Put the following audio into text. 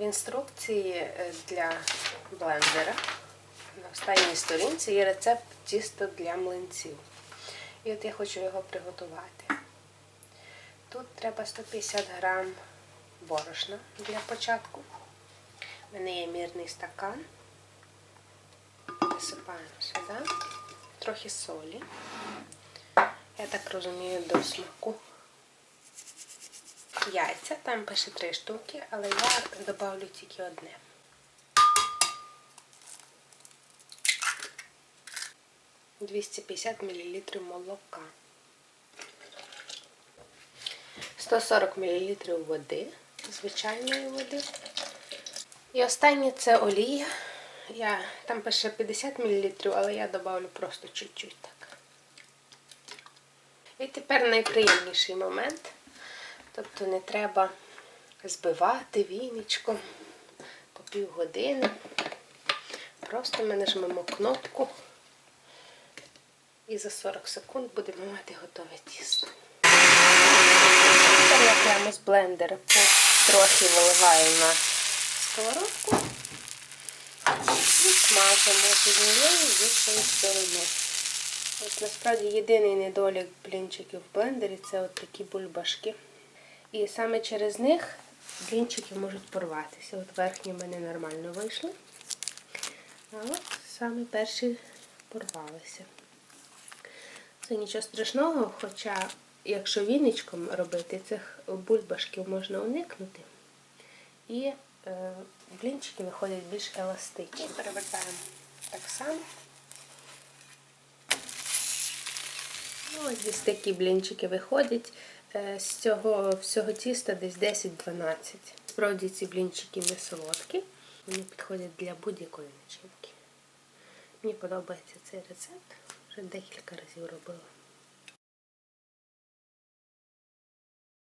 В інструкції е, для блендера на останній сторінці є рецепт тіста для млинців. І от я хочу його приготувати. Тут треба 150 грам борошна для початку. У мене є мірний стакан. Висипаємо сюди. Трохи солі. Я так розумію, до смаку. Яйця, там пише три штуки, але я додавлю тільки одне. Двісті п'ятдесят мл молока. 140 мл води, звичайної води. І останнє це олія. Я, там пише 50 мл, але я додавлю просто чуть-чуть так. І тепер найприємніший момент. Тобто не треба збивати віничком по півгодини. Просто ми нажмемо кнопку і за 40 секунд будемо мати готове тісто. Тепер я прямо з блендера трохи виливаю на сковородку і смажимо з однієї з іншої сторони. От насправді єдиний недолік блінчиків в блендері це от такі бульбашки. І саме через них блінчики можуть порватися. От верхні в мене нормально вийшли. А от саме перші порвалися. Це нічого страшного, хоча, якщо віничком робити, цих бульбашків можна уникнути. І е, блінчики виходять більш еластичні. І Перевертаємо так само. Ну, ось такі блінчики виходять. Е, З цього всього тіста десь 10-12. Справді ці блінчики не солодкі. Вони підходять для будь-якої начинки. Мені подобається цей рецепт. Вже декілька разів робила.